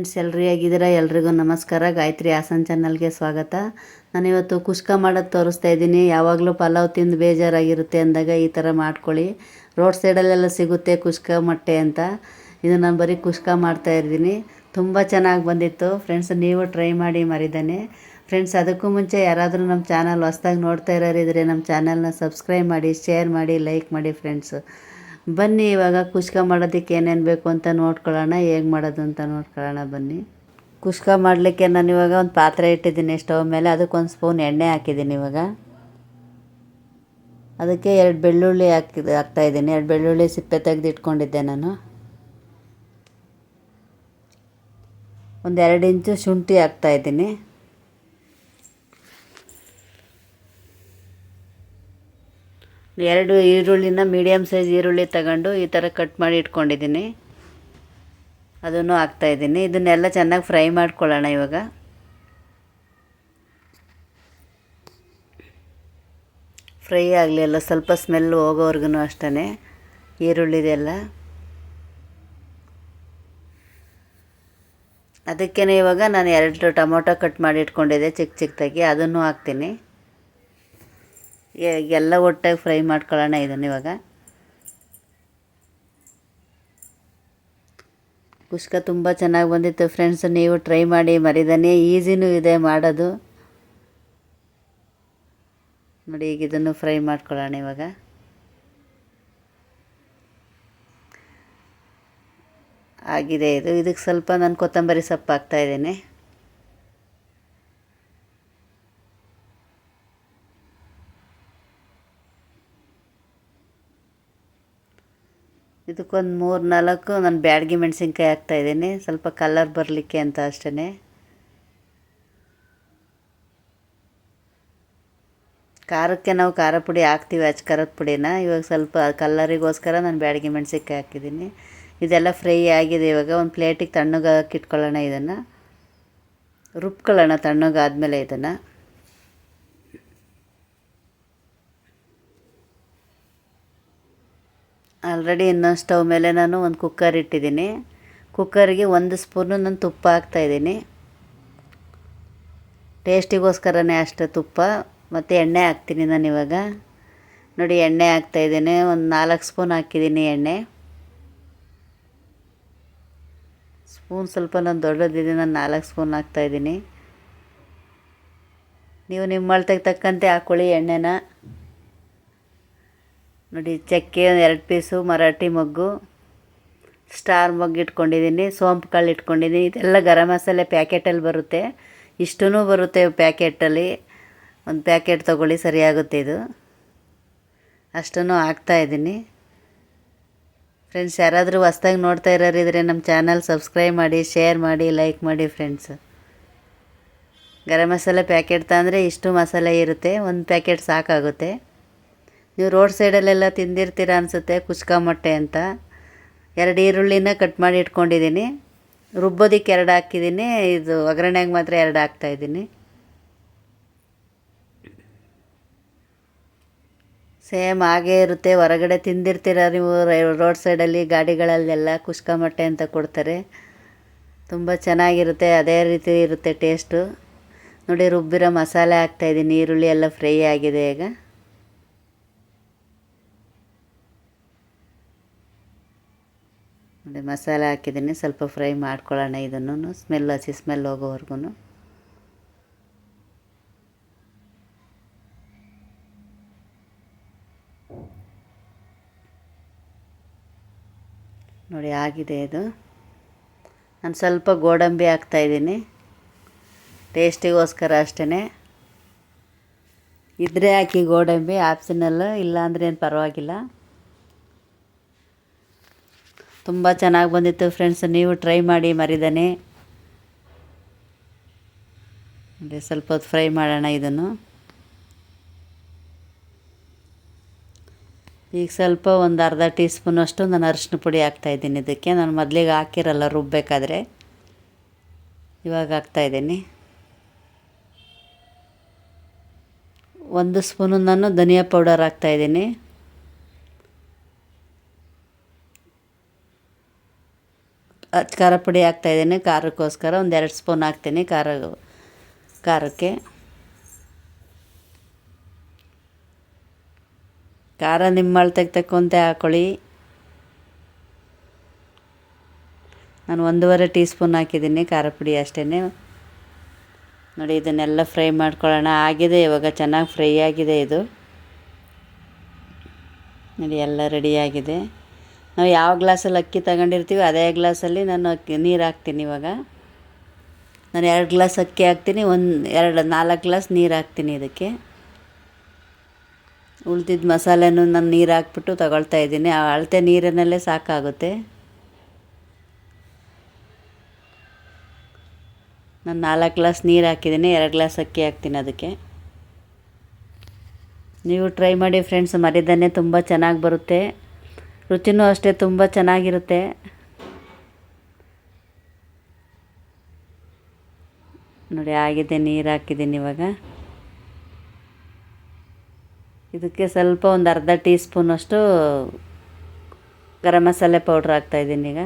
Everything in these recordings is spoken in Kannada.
ಫ್ರೆಂಡ್ಸ್ ಎಲ್ಲರೂ ಹೇಗಿದ್ದೀರಾ? ಎಲ್ರಿಗೂ ನಮಸ್ಕಾರ. ಗಾಯತ್ರಿ ಹಾಸನ್ ಚಾನಲ್ಗೆ ಸ್ವಾಗತ. ನಾನಿವತ್ತು ಕುಷ್ಕ ಮಾಡೋದು ತೋರಿಸ್ತಾ ಇದ್ದೀನಿ. ಯಾವಾಗಲೂ ಪಲಾವ್ ತಿಂದು ಬೇಜಾರಾಗಿರುತ್ತೆ ಅಂದಾಗ ಈ ಥರ ಮಾಡ್ಕೊಳ್ಳಿ. ರೋಡ್ ಸೈಡಲ್ಲೆಲ್ಲ ಸಿಗುತ್ತೆ ಕುಷ್ಕ ಮೊಟ್ಟೆ ಅಂತ. ಇದು ನಾನು ಬರೀ ಕುಷ್ಕ ಮಾಡ್ತಾ ಇದ್ದೀನಿ. ತುಂಬ ಚೆನ್ನಾಗಿ ಬಂದಿತ್ತು. ಫ್ರೆಂಡ್ಸ್, ನೀವು ಟ್ರೈ ಮಾಡಿ ಮರಿದಾನೆ. ಫ್ರೆಂಡ್ಸ್, ಅದಕ್ಕೂ ಮುಂಚೆ ಯಾರಾದರೂ ನಮ್ಮ ಚಾನಲ್ ಹೊಸ್ದಾಗಿ ನೋಡ್ತಾ ಇರೋರಿದ್ರೆ ನಮ್ಮ ಚಾನಲ್ನ ಸಬ್ಸ್ಕ್ರೈಬ್ ಮಾಡಿ, ಶೇರ್ ಮಾಡಿ, ಲೈಕ್ ಮಾಡಿ ಫ್ರೆಂಡ್ಸ್. ಬನ್ನಿ, ಇವಾಗ ಕುಷ್ಕ ಮಾಡೋದಕ್ಕೆ ಏನೇನು ಬೇಕು ಅಂತ ನೋಡ್ಕೊಳ್ಳೋಣ, ಹೇಗೆ ಮಾಡೋದು ಅಂತ ನೋಡ್ಕೊಳ್ಳೋಣ, ಬನ್ನಿ. ಕುಷ್ಕ ಮಾಡಲಿಕ್ಕೆ ನಾನು ಇವಾಗ ಒಂದು ಪಾತ್ರೆ ಇಟ್ಟಿದ್ದೀನಿ, ಸ್ಟವ್ ಮೇಲೆ. ಅದಕ್ಕೆ ಒಂದು ಸ್ಪೂನ್ ಎಣ್ಣೆ ಹಾಕಿದ್ದೀನಿ ಇವಾಗ. ಅದಕ್ಕೆ ಎರಡು ಬೆಳ್ಳುಳ್ಳಿ ಹಾಕಿ ಹಾಕ್ತಾಯಿದ್ದೀನಿ ಎರಡು ಬೆಳ್ಳುಳ್ಳಿ ಸಿಪ್ಪೆ ತೆಗೆದು ಇಟ್ಕೊಂಡಿದ್ದೆ ನಾನು. ಒಂದು ಎರಡು ಇಂಚು ಶುಂಠಿ ಹಾಕ್ತಾಯಿದ್ದೀನಿ ಎರಡು ಈರುಳ್ಳಿನ ಮೀಡಿಯಮ್ ಸೈಜ್ ಈರುಳ್ಳಿ ತಗೊಂಡು ಈ ಥರ ಕಟ್ ಮಾಡಿ ಇಟ್ಕೊಂಡಿದ್ದೀನಿ. ಅದನ್ನು ಹಾಕ್ತಾಯಿದ್ದೀನಿ ಇದನ್ನೆಲ್ಲ ಚೆನ್ನಾಗಿ ಫ್ರೈ ಮಾಡ್ಕೊಳ್ಳೋಣ ಇವಾಗ. ಫ್ರೈ ಆಗಲಿ ಎಲ್ಲ ಸ್ವಲ್ಪ ಸ್ಮೆಲ್ ಹೋಗೋವರೆಗೂ ಅಷ್ಟೇ ಈರುಳ್ಳಿದೆಲ್ಲ. ಅದಕ್ಕೇ ಇವಾಗ ನಾನು ಎರಡು ಟೊಮೊಟೊ ಕಟ್ ಮಾಡಿ ಇಟ್ಕೊಂಡಿದ್ದೆ ಚಿಕ್ಕ ಚಿಕ್ಕದಾಗಿ ಅದನ್ನು ಹಾಕ್ತೀನಿ. ಎಲ್ಲ ಒಟ್ಟಾಗಿ ಫ್ರೈ ಮಾಡ್ಕೊಳ್ಳೋಣ ಇದನ್ನು ಇವಾಗ. ಕುಷ್ಕ ತುಂಬ ಚೆನ್ನಾಗಿ ಬಂದಿತ್ತು ಫ್ರೆಂಡ್ಸ್, ನೀವು ಟ್ರೈ ಮಾಡಿ ಮರಿದಾನೆ, ಈಸಿನೂ ಇದೆ ಮಾಡೋದು. ನೋಡಿ, ಈಗ ಇದನ್ನು ಫ್ರೈ ಮಾಡ್ಕೊಳ್ಳೋಣ ಇವಾಗ. ಆಗಿದೆ ಇದು. ಇದಕ್ಕೆ ಸ್ವಲ್ಪ ನಾನು ಕೊತ್ತಂಬರಿ ಸೊಪ್ಪು ಹಾಕ್ತಾಯಿದ್ದೀನಿ ಇದಕ್ಕೊಂದು ಮೂರು, ನಾಲ್ಕು, ನಾನು ಬ್ಯಾಡಗಿ ಮೆಣಸಿನ್ಕಾಯಿ ಹಾಕ್ತಾಯಿದ್ದೀನಿ ಸ್ವಲ್ಪ ಕಲರ್ ಬರಲಿಕ್ಕೆ ಅಂತ ಅಷ್ಟೇ ಖಾರಕ್ಕೆ ನಾವು ಖಾರ ಪುಡಿ ಹಾಕ್ತೀವಿ, ಅಚ್ಚ ಖಾರದ ಪುಡಿನ. ಇವಾಗ ಸ್ವಲ್ಪ ಕಲ್ಲರಿಗೋಸ್ಕರ ನಾನು ಬ್ಯಾಡಗಿ ಮೆಣಸಿನ್ಕಾಯಿ ಹಾಕಿದ್ದೀನಿ. ಇದೆಲ್ಲ ಫ್ರೈ ಆಗಿದೆ ಇವಾಗ. ಒಂದು ಪ್ಲೇಟಿಗೆ ತಣ್ಣಗೆ ಹಾಕಿಟ್ಕೊಳ್ಳೋಣ ಇದನ್ನು. ರುಬ್ಕೊಳ್ಳೋಣ ತಣ್ಣಗಾದಮೇಲೆ ಇದನ್ನು. ಆಲ್ರೆಡಿ ಇನ್ನೊಂದು ಸ್ಟವ್ ಮೇಲೆ ನಾನು ಒಂದು ಕುಕ್ಕರ್ ಇಟ್ಟಿದ್ದೀನಿ. ಕುಕ್ಕರ್ಗೆ ಒಂದು ಸ್ಪೂನು ನಾನು ತುಪ್ಪ ಹಾಕ್ತಾಯಿದ್ದೀನಿ ಟೇಸ್ಟಿಗೋಸ್ಕರನೇ ಅಷ್ಟು ತುಪ್ಪ. ಮತ್ತು ಎಣ್ಣೆ ಹಾಕ್ತೀನಿ ನಾನು ಇವಾಗ. ನೋಡಿ, ಎಣ್ಣೆ ಹಾಕ್ತಾಯಿದ್ದೀನಿ ಒಂದು ನಾಲ್ಕು ಸ್ಪೂನ್ ಹಾಕಿದ್ದೀನಿ ಎಣ್ಣೆ. ಸ್ಪೂನ್ ಸ್ವಲ್ಪ ನಾನು ದೊಡ್ಡದಿದೆ, ನಾನು ನಾಲ್ಕು ಸ್ಪೂನ್ ಹಾಕ್ತಾಯಿದ್ದೀನಿ ನೀವು ನಿಮ್ಮ ಅಳತೆಗೆ ತಕ್ಕಂತೆ ಹಾಕ್ಕೊಳ್ಳಿ ಎಣ್ಣೆನ. ನೋಡಿ, ಚಕ್ಕೆ ಒಂದು ಎರಡು ಪೀಸು, ಮರಾಠಿ ಮೊಗ್ಗು, ಸ್ಟಾರ್ ಮೊಗ್ಗು ಇಟ್ಕೊಂಡಿದ್ದೀನಿ ಸೋಂಪು ಕಾಳು ಇಟ್ಕೊಂಡಿದ್ದೀನಿ ಇದೆಲ್ಲ ಗರಂ ಮಸಾಲೆ ಪ್ಯಾಕೆಟಲ್ಲಿ ಬರುತ್ತೆ. ಇಷ್ಟೂ ಬರುತ್ತೆ ಪ್ಯಾಕೆಟಲ್ಲಿ. ಒಂದು ಪ್ಯಾಕೆಟ್ ತೊಗೊಳ್ಳಿ, ಸರಿಯಾಗುತ್ತೆ ಇದು. ಅಷ್ಟನ್ನು ಹಾಕ್ತಾಯಿದ್ದೀನಿ ಫ್ರೆಂಡ್ಸ್, ಯಾರಾದರೂ ಹೊಸ್ದಾಗಿ ನೋಡ್ತಾ ಇರೋರಿದ್ರೆ ನಮ್ಮ ಚಾನಲ್ ಸಬ್ಸ್ಕ್ರೈಬ್ ಮಾಡಿ, ಶೇರ್ ಮಾಡಿ, ಲೈಕ್ ಮಾಡಿ ಫ್ರೆಂಡ್ಸ್. ಗರಂ ಮಸಾಲೆ ಪ್ಯಾಕೆಟ್ ತಂದರೆ ಇಷ್ಟು ಮಸಾಲೆ ಇರುತ್ತೆ. ಒಂದು ಪ್ಯಾಕೆಟ್ ಸಾಕಾಗುತ್ತೆ. ನೀವು ರೋಡ್ ಸೈಡಲ್ಲೆಲ್ಲ ತಿಂದಿರ್ತೀರ ಅನಿಸುತ್ತೆ ಕುಷ್ಕ ಮೊಟ್ಟೆ ಅಂತ. ಎರಡು ಈರುಳ್ಳಿನ ಕಟ್ ಮಾಡಿ ಇಟ್ಕೊಂಡಿದ್ದೀನಿ. ರುಬ್ಬೋದಿಕ್ಕೆ ಎರಡು ಹಾಕಿದ್ದೀನಿ. ಇದು ಒಗ್ಗರಣೆಗೆ ಮಾತ್ರ ಎರಡು ಹಾಕ್ತಾಯಿದ್ದೀನಿ ಸೇಮ್ ಹಾಗೇ ಇರುತ್ತೆ. ಹೊರಗಡೆ ತಿಂದಿರ್ತೀರ ನೀವು ರೋಡ್ ಸೈಡಲ್ಲಿ ಗಾಡಿಗಳಲ್ಲೆಲ್ಲ ಕುಷ್ಕ ಮೊಟ್ಟೆ ಅಂತ ಕೊಡ್ತಾರೆ. ತುಂಬ ಚೆನ್ನಾಗಿರುತ್ತೆ. ಅದೇ ರೀತಿ ಇರುತ್ತೆ ಟೇಸ್ಟು. ನೋಡಿ ರುಬ್ಬಿರೋ ಮಸಾಲೆ ಹಾಕ್ತಾಯಿದ್ದೀನಿ ಈರುಳ್ಳಿ ಎಲ್ಲ ಫ್ರೈ ಆಗಿದೆ ಈಗ. ನೋಡಿ, ಮಸಾಲೆ ಹಾಕಿದ್ದೀನಿ ಸ್ವಲ್ಪ ಫ್ರೈ ಮಾಡ್ಕೊಳ್ಳೋಣ ಇದನ್ನು ಸ್ಮೆಲ್ ಹಸಿ ಸ್ಮೆಲ್ ಹೋಗೋವರೆಗೂ ನೋಡಿ, ಆಗಿದೆ ಇದು. ನಾನು ಸ್ವಲ್ಪ ಗೋಡಂಬಿ ಹಾಕ್ತಾಯಿದ್ದೀನಿ ಟೇಸ್ಟಿಗೋಸ್ಕರ ಅಷ್ಟೇ ಇದ್ರೆ ಹಾಕಿ ಗೋಡಂಬಿ ಆಪ್ಷನಲ್ ಇಲ್ಲಾಂದ್ರೇನು ಏನು ಪರವಾಗಿಲ್ಲ. ತುಂಬ ಚೆನ್ನಾಗಿ ಬಂದಿತ್ತು ಫ್ರೆಂಡ್ಸ್ ನೀವು ಟ್ರೈ ಮಾಡಿ ಮರಿದಾನೆ. ಸ್ವಲ್ಪ ಹೊತ್ತು ಫ್ರೈ ಮಾಡೋಣ ಇದನ್ನು. ಈಗ ಸ್ವಲ್ಪ ಒಂದು ಅರ್ಧ ಟೀ ಸ್ಪೂನಷ್ಟು ನಾನು ಅರಿಶಿನ ಪುಡಿ ಹಾಕ್ತಾಯಿದ್ದೀನಿ ಇದಕ್ಕೆ. ನಾನು ಮೊದಲಿಗೆ ಹಾಕಿರಲ್ಲ ರುಬ್ಬಬೇಕಾದ್ರೆ ಇವಾಗ ಹಾಕ್ತಾಯಿದ್ದೀನಿ ಒಂದು ಸ್ಪೂನು ನಾನು ಧನಿಯಾ ಪೌಡರ್ ಹಾಕ್ತಾಯಿದ್ದೀನಿ ಖಾರ ಪುಡಿ ಹಾಕ್ತಾಯಿದ್ದೀನಿ ಖಾರಕ್ಕೋಸ್ಕರ ಒಂದು ಎರಡು ಸ್ಪೂನ್ ಹಾಕ್ತೀನಿ, ಖಾರ, ಖಾರಕ್ಕೆ. ಖಾರ ನಿಮ್ಮ ಅಳತೆಗೆ ತಕ್ಕಂತೆ ಹಾಕ್ಕೊಳ್ಳಿ ನಾನು ಒಂದೂವರೆ ಟೀ ಸ್ಪೂನ್ ಹಾಕಿದ್ದೀನಿ, ಖಾರ ಪುಡಿ ಅಷ್ಟೇ ನೋಡಿ, ಇದನ್ನೆಲ್ಲ ಫ್ರೈ ಮಾಡ್ಕೊಳ್ಳೋಣ. ಆಗಿದೆ, ಇವಾಗ ಚೆನ್ನಾಗಿ ಫ್ರೈ ಆಗಿದೆ ಇದು. ನೋಡಿ, ಎಲ್ಲ ರೆಡಿಯಾಗಿದೆ ನಾವು ಯಾವ ಗ್ಲಾಸಲ್ಲಿ ಅಕ್ಕಿ ತಗೊಂಡಿರ್ತೀವಿ ಅದೇ ಗ್ಲಾಸಲ್ಲಿ ನಾನು ಅಕ್ಕಿ ನೀರು ಹಾಕ್ತೀನಿ ಇವಾಗ. ನಾನು ಎರಡು ಗ್ಲಾಸ್ ಅಕ್ಕಿ ಹಾಕ್ತೀನಿ, ಒಂದು ಎರಡು, ನಾಲ್ಕು ಗ್ಲಾಸ್ ನೀರು ಹಾಕ್ತೀನಿ ಇದಕ್ಕೆ. ಉಳ್ದಿದ್ದ ಮಸಾಲೆನೂ ನಾನು ನೀರು ಹಾಕ್ಬಿಟ್ಟು ತಗೊಳ್ತಾ ಇದ್ದೀನಿ. ಆ ಅಳತೆ ನೀರಿನಲ್ಲೇ ಸಾಕಾಗುತ್ತೆ. ನಾನು ನಾಲ್ಕು ಗ್ಲಾಸ್ ನೀರು ಹಾಕಿದ್ದೀನಿ, ಎರಡು ಗ್ಲಾಸ್ ಅಕ್ಕಿ ಹಾಕ್ತೀನಿ ಅದಕ್ಕೆ. ನೀವು ಟ್ರೈ ಮಾಡಿ ಫ್ರೆಂಡ್ಸ್ ಮರಿದನ್ನೇ ತುಂಬ ಚೆನ್ನಾಗಿ ಬರುತ್ತೆ. ರುಚಿನೂ ಅಷ್ಟೇ ತುಂಬ ಚೆನ್ನಾಗಿರುತ್ತೆ. ನೋಡಿ ಆಗಿದೆ, ನೀರು ಹಾಕಿದ್ದೀನಿ ಇವಾಗ. ಇದಕ್ಕೆ ಸ್ವಲ್ಪ ಒಂದು ಅರ್ಧ ಟೀ ಸ್ಪೂನಷ್ಟು ಗರಂ ಮಸಾಲೆ ಪೌಡ್ರ್ ಹಾಕ್ತಾಯಿದ್ದೀನಿ ಈಗ.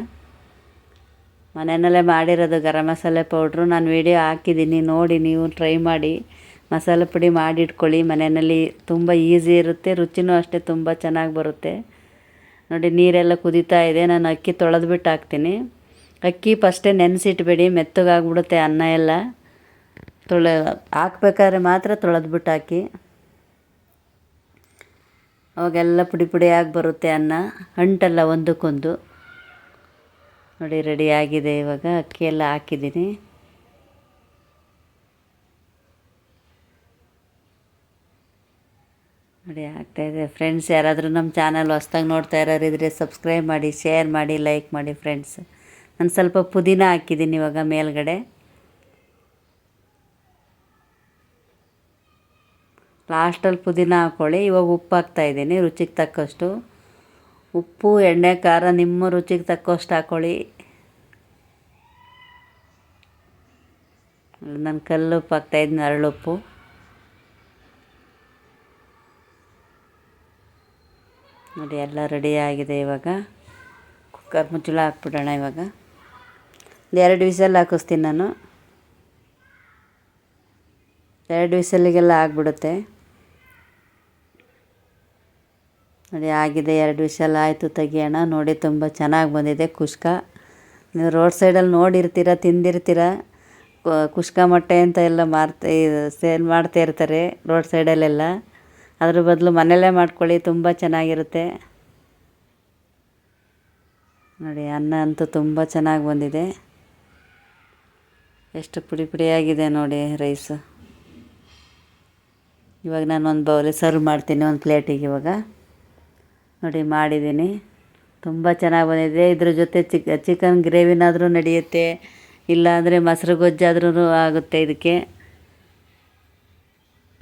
ಮನೆಯಲ್ಲೇ ಮಾಡಿರೋದು ಗರಂ ಮಸಾಲೆ ಪೌಡ್ರು. ನಾನು ವೀಡಿಯೋ ಹಾಕಿದ್ದೀನಿ, ನೋಡಿ ನೀವು ಟ್ರೈ ಮಾಡಿ. ಮಸಾಲೆ ಪುಡಿ ಮಾಡಿಟ್ಕೊಳ್ಳಿ, ಮನೆಯಲ್ಲಿ ತುಂಬ ಈಸಿ ಇರುತ್ತೆ, ರುಚಿನೂ ಅಷ್ಟೇ ತುಂಬ ಚೆನ್ನಾಗಿ ಬರುತ್ತೆ. ನೋಡಿ, ನೀರೆಲ್ಲ ಕುದೀತಾ ಇದೆ. ನಾನು ಅಕ್ಕಿ ತೊಳೆದು ಬಿಟ್ಟು ಹಾಕ್ತೀನಿ. ಅಕ್ಕಿ ಫಸ್ಟೇ ನೆನೆಸಿಟ್ಬೇಡಿ, ಮೆತ್ತಗಾಗ್ಬಿಡುತ್ತೆ ಅನ್ನ ಎಲ್ಲ. ತೊಳೆ, ಹಾಕ್ಬೇಕಾದ್ರೆ ಮಾತ್ರ ತೊಳೆದು ಬಿಟ್ಟು ಹಾಕಿ. ಅವಾಗೆಲ್ಲ ಪುಡಿ ಪುಡಿಯಾಗಿ ಬರುತ್ತೆ ಅನ್ನ. ಅಂಟಲ್ಲ ಒಂದಕ್ಕೊಂದು. ನೋಡಿ ರೆಡಿಯಾಗಿದೆ ಇವಾಗ. ಅಕ್ಕಿ ಎಲ್ಲ ಹಾಕಿದ್ದೀನಿ ನೋಡಿ ಆಗ್ತಾಯಿದೆ ಫ್ರೆಂಡ್ಸ್ ಯಾರಾದರೂ ನಮ್ಮ ಚಾನಲ್ ಹೊಸ್ದಾಗಿ ನೋಡ್ತಾ ಇರೋರಿದ್ರೆ ಸಬ್ಸ್ಕ್ರೈಬ್ ಮಾಡಿ ಶೇರ್ ಮಾಡಿ ಲೈಕ್ ಮಾಡಿ ಫ್ರೆಂಡ್ಸ್ ನಾನು ಸ್ವಲ್ಪ ಪುದೀನ ಹಾಕಿದ್ದೀನಿ ಇವಾಗ ಮೇಲ್ಗಡೆ. ಲಾಸ್ಟಲ್ಲಿ ಪುದೀನ ಹಾಕ್ಕೊಳ್ಳಿ ಇವಾಗ ಉಪ್ಪು ಹಾಕ್ತಾಯಿದ್ದೀನಿ ರುಚಿಗೆ ತಕ್ಕಷ್ಟು. ಉಪ್ಪು, ಎಣ್ಣೆ, ಖಾರ, ನಿಮ್ಮ ರುಚಿಗೆ ತಕ್ಕಷ್ಟು ಹಾಕ್ಕೊಳ್ಳಿ ನಾನು ಕಲ್ಲುಪ್ಪು ಹಾಕ್ತಾಯಿದ್ದೀನಿ ಅರಳುಪ್ಪು. ನೋಡಿ, ಎಲ್ಲ ರೆಡಿ ಆಗಿದೆ ಇವಾಗ. ಕುಕ್ಕರ್ ಮುಚ್ಚಳ ಹಾಕ್ಬಿಡೋಣ ಇವಾಗ. ಒಂದು ಎರಡು ವಿಸಲ್ ಹಾಕಿಸ್ತೀನಿ ನಾನು. ಎರಡು ವಿಸಲ್ಲಿಗೆಲ್ಲ ಆಗಿಬಿಡುತ್ತೆ. ನೋಡಿ, ಆಗಿದೆ, ಎರಡು ವಿಷಲ್ ಆಯಿತು, ತೆಗಿಯೋಣ. ನೋಡಿ, ತುಂಬ ಚೆನ್ನಾಗಿ ಬಂದಿದೆ ಕುಷ್ಕ. ನೀವು ರೋಡ್ ಸೈಡಲ್ಲಿ ನೋಡಿರ್ತೀರ, ತಿಂದಿರ್ತೀರ? ಕುಷ್ಕ ಮೊಟ್ಟೆ ಅಂತ ಎಲ್ಲ ಮಾರ್ತಾ, ಸೇಲ್ ಮಾಡ್ತಾ ಇರ್ತಾರೆ ರೋಡ್ ಸೈಡಲ್ಲೆಲ್ಲ. ಅದ್ರ ಬದಲು ಮನೆಯಲ್ಲೇ ಮಾಡ್ಕೊಳ್ಳಿ, ತುಂಬ ಚೆನ್ನಾಗಿರುತ್ತೆ. ನೋಡಿ, ಅನ್ನ ಅಂತೂ ತುಂಬ ಚೆನ್ನಾಗಿ ಬಂದಿದೆ. ಎಷ್ಟು ಪುಡಿ ಪುಡಿಯಾಗಿದೆ ನೋಡಿ ರೈಸು. ಇವಾಗ ನಾನು ಒಂದು ಬೌಲಿಗೆ ಸರ್ವ್ ಮಾಡ್ತೀನಿ, ಒಂದು ಪ್ಲೇಟಿಗೆ ಇವಾಗ. ನೋಡಿ, ಮಾಡಿದ್ದೀನಿ. ತುಂಬ ಚೆನ್ನಾಗಿ ಬಂದಿದೆ. ಇದ್ರ ಜೊತೆ ಚಿಕ್, ಚಿಕನ್ ಗ್ರೇವಿನಾದರೂ ನಡೆಯುತ್ತೆ. ಇಲ್ಲಾಂದರೆ ಮೊಸರು ಗೊಜ್ಜಾದ್ರೂ ಆಗುತ್ತೆ ಇದಕ್ಕೆ.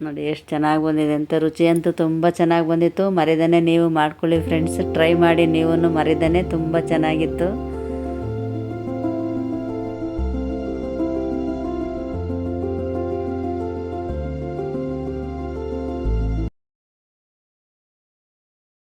ನೋಡಿ, ಎಷ್ಟು ಚೆನ್ನಾಗಿ ಬಂದಿದೆ ಅಂತ. ರುಚಿ ಅಂತೂ ತುಂಬ ಚೆನ್ನಾಗಿ ಬಂದಿತ್ತು. ಮರಿದನೆ ನೀವು ಮಾಡ್ಕೊಳ್ಳಿ ಫ್ರೆಂಡ್ಸ್ ಟ್ರೈ ಮಾಡಿ ನೀವೂ ಮರಿದನೆ ತುಂಬ ಚೆನ್ನಾಗಿತ್ತು.